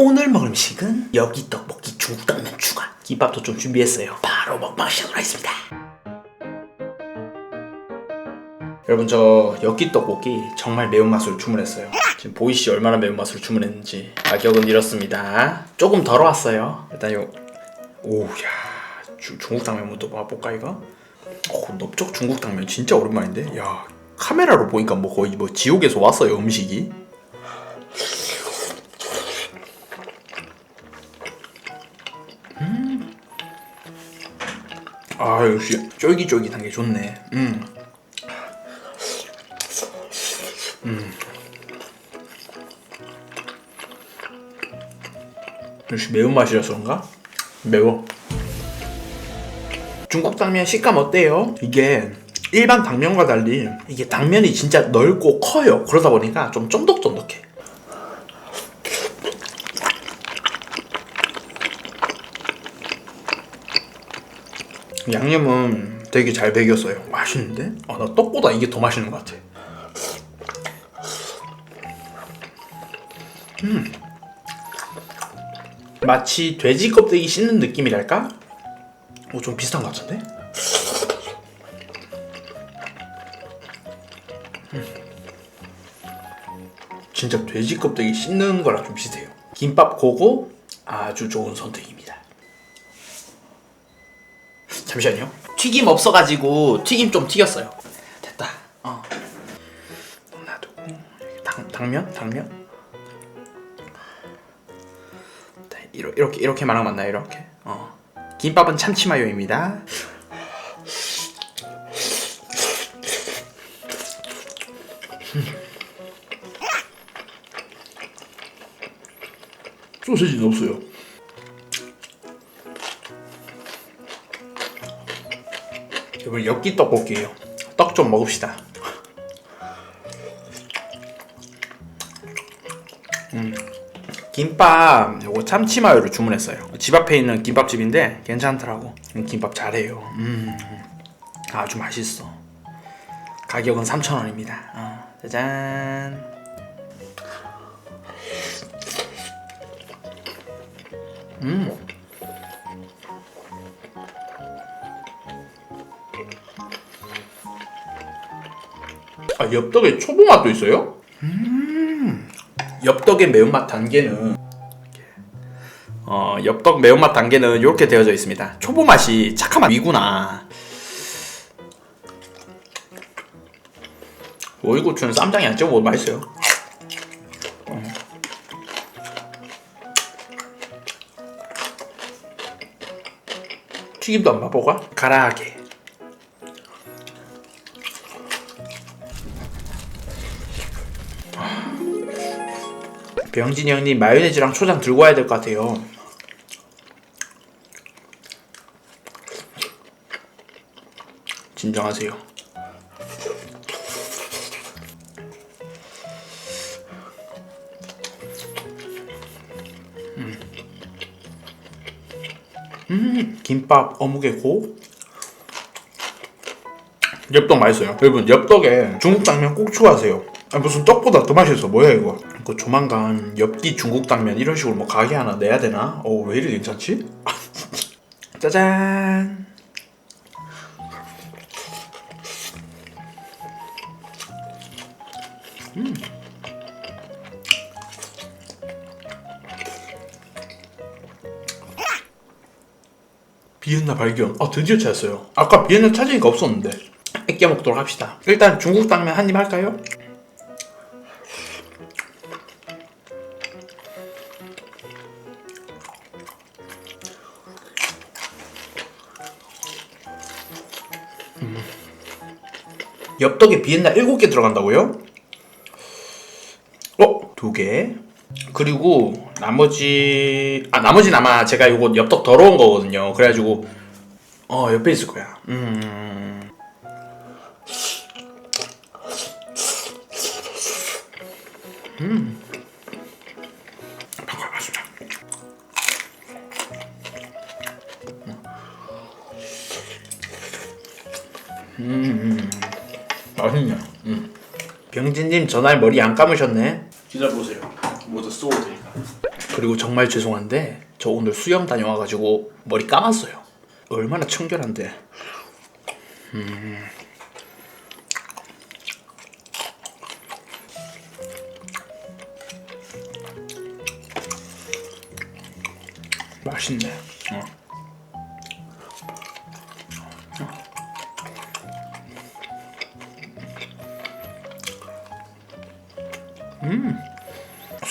오늘 먹을 음식은 여기 떡볶이 중국 당면 추가. 김밥도 좀 준비했어요. 바로 먹방 시작을 하겠습니다. 여러분 저 엽기 떡볶이 정말 매운맛으로 주문했어요. 지금 보이시죠 얼마나 매운맛으로 주문했는지 가격은 이렇습니다. 조금 덜어 왔어요. 일단 요 오야 중국 당면부터 맛볼까 이거? 어, 넓적 중국 당면 진짜 오랜만인데? 야 카메라로 보니까 뭐 거의 뭐 지옥에서 왔어요 음식이 아 역시 쫄깃쫄깃한 게 좋네. 음. 음. 역시 매운맛이라서 그런가? 매워. 중국 당면 식감 어때요? 이게 일반 당면과 달리 이게 당면이 진짜 넓고 커요. 그러다 보니까 좀 쫀득쫀득해. 양념은 되게 잘 배겼어요. 맛있는데? 아, 나 떡보다 이게 더 맛있는 것 같아. 음. 마치 돼지 껍데기 씹는 느낌이랄까? 오, 좀 비슷한 것 같은데? 음. 진짜 돼지 껍데기 씹는 거랑 좀 비슷해요. 김밥 고고 아주 좋은 선택입니다. 잠시만요. 튀김 없어가지고 튀김 좀 튀겼어요. 됐다. 어. 놔두고 당 당면 당면. 네, 이렇게 이렇게 이렇게 말하면 맞나요? 이렇게. 어. 김밥은 참치 마요입니다. 소시지는 없어요. 이번 엽기 떡볶이에요. 떡 좀 먹읍시다. 음. 김밥 요거 참치 마요를 주문했어요. 집 앞에 있는 김밥집인데 괜찮더라고. 음, 김밥 잘해요. 음. 아주 맛있어. 가격은 3,000원입니다. 어, 짜잔. 음. 아 엽떡에 초보 맛도 있어요? 음 엽떡의 매운맛 단계는 어 엽떡 매운맛 단계는 이렇게 되어져 있습니다. 초보 맛이 착한 맛 위구나. 오이고추는 쌈장이 안 찍어 먹어도 맛있어요. 어. 튀김도 한번 맛보가? 가라하게. 병진이 형님 마요네즈랑 초장 들고 와야 될 것 같아요. 진정하세요. 음, 음 김밥 어묵에 고. 엽떡 맛있어요. 여러분 엽떡에 중국 당면 꼭 추가하세요. 아, 무슨 떡보다 더 맛있어. 뭐야 이거? 그 조만간 엽기 중국 당면 이런 식으로 뭐 가게 하나 내야 되나? 어 왜 이리 괜찮지? 짜잔. 음. 비엔나 발견. 아 드디어 찾았어요. 아까 비엔나 찾으니까 없었는데. 애껴 먹도록 합시다. 일단 중국 당면 한 입 할까요? 엽떡에 비엔나 7개 들어간다고요? 어? 2개 그리고 나머지 아 나머지는 아마 제가 요거 엽떡 더러운 거거든요 그래가지고 어 옆에 있을 거야 음 음. 맛있다. 음. 맛있네. 음. 병진님 전날 머리 안 감으셨네. 기다려 보세요. 모두 쏘고 드릴까. 그리고 정말 죄송한데 저 오늘 수영 다녀와가지고 머리 감았어요. 얼마나 청결한데. 맛있네.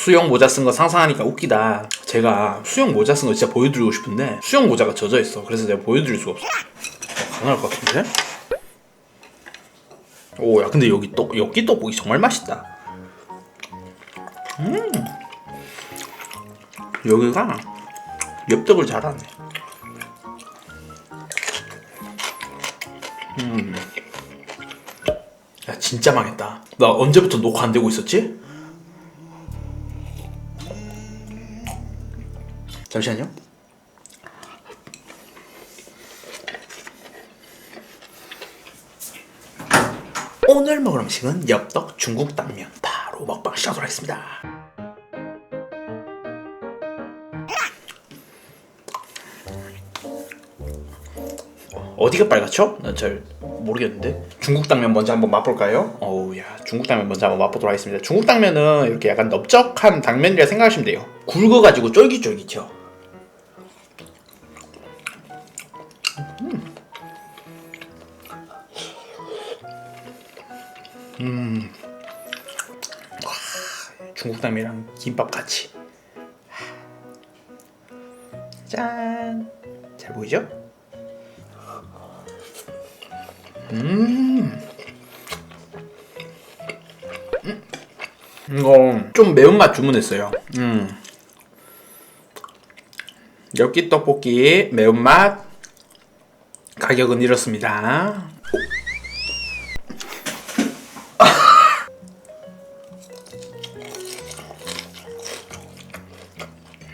수영 모자 쓴 거 상상하니까 웃기다. 제가 수영 모자 쓴 거 진짜 보여드리고 싶은데 수영 모자가 젖어 있어. 그래서 내가 보여드릴 수가 없어. 어, 가능할 것 같은데? 오, 야, 근데 여기 떡, 여기 떡볶이 정말 맛있다. 음, 여기가 엽떡을 잘하네. 음, 야, 진짜 망했다. 나 언제부터 녹화 안 되고 있었지? 잠시만요. 오늘 먹을 음식은 엽떡 중국 당면. 바로 먹방 시작하도록 하겠습니다. 어디가 빨갛죠? 난 잘 모르겠는데 중국 당면 먼저 한번 맛볼까요? 어우야 중국 당면 먼저 한번 맛보도록 하겠습니다 중국 당면은 이렇게 약간 넓적한 당면이라 생각하시면 돼요 굵어가지고 쫄깃쫄깃해요 음. 와, 중국 당면이랑 김밥 같이 짠! 잘 보이죠? 이거 좀 매운맛 주문했어요. 음. 엽기 떡볶이 매운맛 가격은 이렇습니다.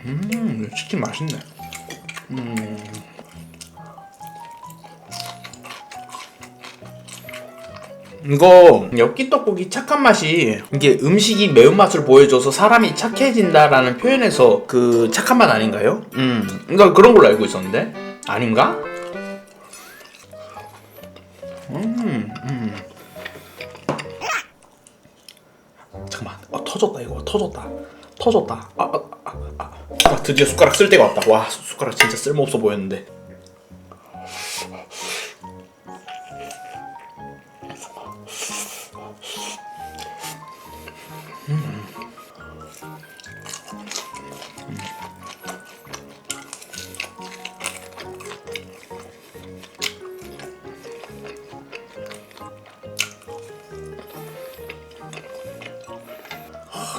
음, 치킨 맛있네. 이거 엽기 떡볶이 착한 맛이 이게 음식이 매운맛을 보여줘서 사람이 착해진다라는 표현에서 그 착한 맛 아닌가요? 음, 그러니까 그런 걸로 알고 있었는데 아닌가? 음, 음. 잠깐만, 어, 터졌다 이거 터졌다, 터졌다. 아, 아. 아, 드디어 숟가락 쓸 때가 왔다. 와, 숟가락 진짜 쓸모없어 보였는데.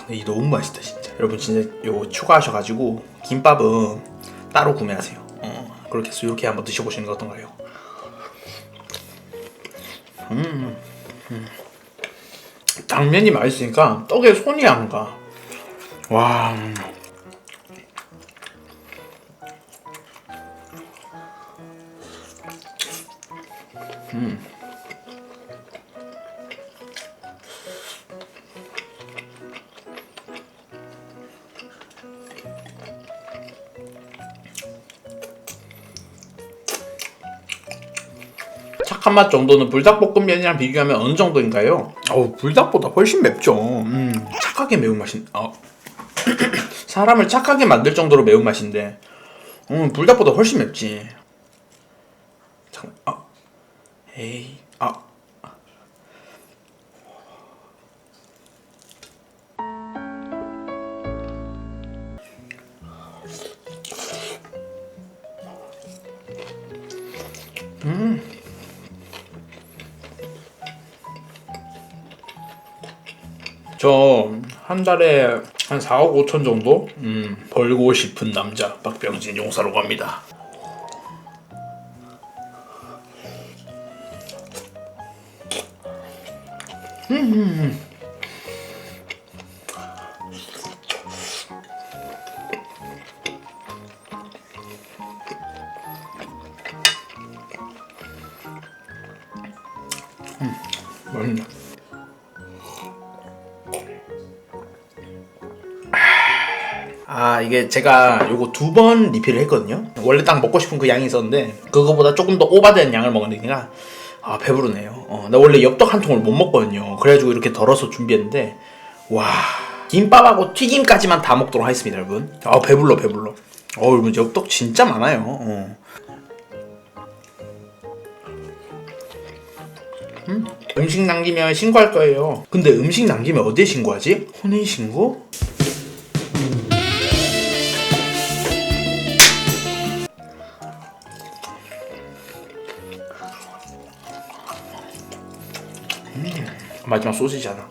근데 이 너무 맛있다 진짜 여러분 진짜 요거 추가하셔가지고 김밥은 따로 구매하세요 어, 그렇게 해서 이렇게 한번 드셔보시는 거 어떤가요? 음, 음. 당면이 맛있으니까 떡에 손이 안 가 와 음. 한맛 정도는 불닭볶음면이랑 비교하면 어느 정도인가요? 어우 불닭보다 훨씬 맵죠. 음, 착하게 매운 맛인. 어. 사람을 착하게 만들 정도로 매운 맛인데, 음 불닭보다 훨씬 맵지. 잠깐, 아, 에이, 아. 저 한 달에 한 4억 5천 정도 음, 벌고 싶은 남자 박병진 용사로 갑니다. 음, 아 이게 제가 요거 두 번 리필을 했거든요. 원래 딱 먹고 싶은 그 양이 있었는데 그거보다 조금 더 오바된 양을 먹으니까 아 배부르네요. 어, 나 원래 엽떡 한 통을 못 먹거든요. 그래가지고 이렇게 덜어서 준비했는데 와 김밥하고 튀김까지만 다 먹도록 하겠습니다, 여러분. 아 배불러 배불러. 어 여러분 엽떡 진짜 많아요. 어. 음, 음식 남기면 신고할 거예요. 근데 음식 남기면 어디에 신고하지? 혼인 신고? 마지막 소시지 하나.